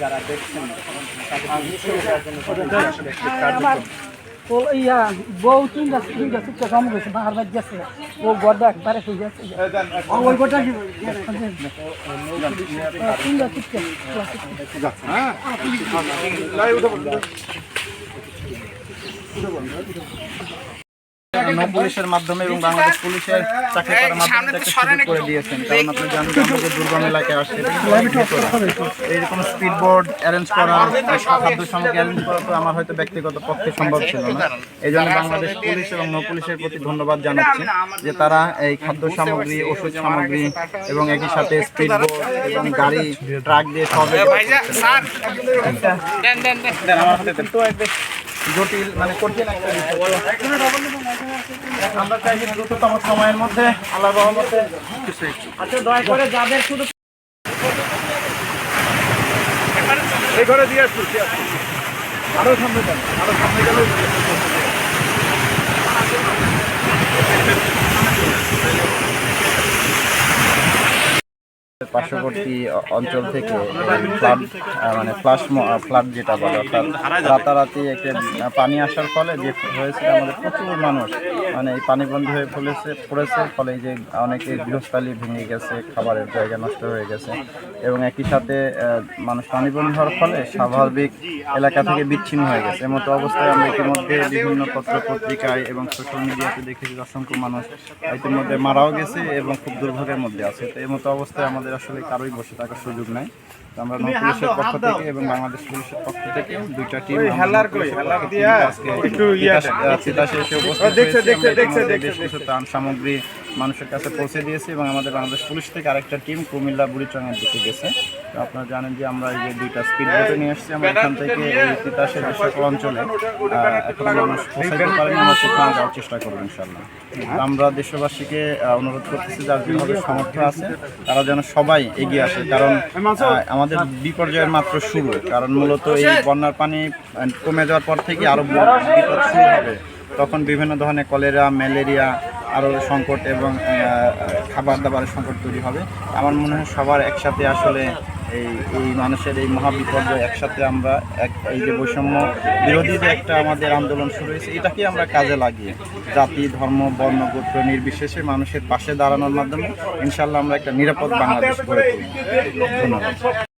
যারা দেখছেন ইয়া বউ তিনটা তিনটা চুপটা কম গেছে বাহার বাদ গেছে ও গড়টা একবারে হয়ে গেছে ওই গোটা কি তিনটা চুপটা নৌ পুলিশের মাধ্যমে এবং বাংলাদেশ পুলিশের চাকরি করার মাধ্যমে একটা সুযোগ করে দিয়েছেন। কারণ আপনি জানেন যে আমাদের দুর্গম এলাকায় আসছে এইরকম স্পিড বোর্ড অ্যারেঞ্জ করা খাদ্য সামগ্রী অ্যারেঞ্জ করা তো আমার হয়তো ব্যক্তিগত পক্ষে সম্ভব ছিল না। এই জন্য বাংলাদেশ পুলিশ এবং নৌ পুলিশের প্রতি ধন্যবাদ জানাচ্ছি যে তারা এই খাদ্য সামগ্রী ওষুধ সামগ্রী এবং একই সাথে স্পিড বোর্ড এবং গাড়ি ট্রাক দিয়ে সব আমার হাতে দেন। তো জটিল মানে কঠিন একটা আমরা চাইছি দ্রুততম সময়ের মধ্যে আল্লাহ রহমতে আচ্ছা দয়া করে যাদের শুধু ঘরে দিয়ে আসছি আরও সামনে যান আরও সামনে গেলে পার্শ্ববর্তী অঞ্চল থেকে ফ্লাড মানে ফ্লাশ ফ্লাড যেটা বলে, অর্থাৎ রাতারাতি একটা পানি আসার ফলে যে হয়েছে আমাদের প্রচুর মানুষ মানে এই পানি বন্ধ হয়ে পড়েছে পড়েছে, ফলে যে অনেকে গৃহস্থালী ভেঙে গেছে, খাবারের জায়গা নষ্ট হয়ে গেছে এবং একই সাথে মানুষ পানি বন্ধ হওয়ার ফলে স্বাভাবিক এলাকা থেকে বিচ্ছিন্ন হয়ে গেছে। এমতো অবস্থায় আমরা ইতিমধ্যে বিভিন্ন পত্র পত্রিকায় এবং সোশ্যাল মিডিয়াতে দেখেছি অসংখ্য মানুষ ইতিমধ্যে মারাও গেছে এবং খুব দুর্ভোগের মধ্যে আছে। তো এমতো অবস্থায় আমাদের আসলে কারোই বসে থাকার সুযোগ নাই। তো আমরা পুলিশের পক্ষ থেকে এবং বাংলাদেশ পুলিশের পক্ষ থেকে দুইটা টিম হেলার কই, হেলার দিয়া একটু কিছু ত্রাণ সামগ্রী মানুষের কাছে পৌঁছে দিয়েছে এবং আমাদের বাংলাদেশ পুলিশ থেকে আরেকটা টিম কুমিল্লা বুড়িচঙের দিকে গেছে। আপনারা জানেন যে আমরা এই যে দুইটা স্পিড বোটে নিয়ে এসেছি, আমরা এখান থেকে এই তিতাসের সকল অঞ্চলে এখন মানুষ পারেনি, আমরা সেখানে যাওয়ার চেষ্টা করব ইনশাল্লাহ আমরা দেশবাসীকে অনুরোধ করতেছি যার যেভাবে সামর্থ্য আছে, তারা যেন সবাই এগিয়ে আসে, কারণ আমাদের বিপর্যয়ের মাত্র শুরু, কারণ মূলত এই বন্যার পানি কমে যাওয়ার পর থেকে আরও বড় বিপদ শুরু হবে। তখন বিভিন্ন ধরনের কলেরা, ম্যালেরিয়া আরও সংকট এবং খাবার দাবারের সংকট তৈরি হবে। আমার মনে হয় সবার একসাথে আসলে এই এই মানুষের এই মহাবিপর্যয় একসাথে আমরা এক, এই যে বৈষম্য বিরোধী যে একটা আমাদের আন্দোলন শুরু হয়েছে, এটাকে আমরা কাজে লাগিয়ে জাতি, ধর্ম, বর্ণ, গোত্র নির্বিশেষে মানুষের পাশে দাঁড়ানোর মাধ্যমে ইনশাল্লাহ আমরা একটা নিরাপদ বাংলাদেশ গড়ে তুলব। ধন্যবাদ।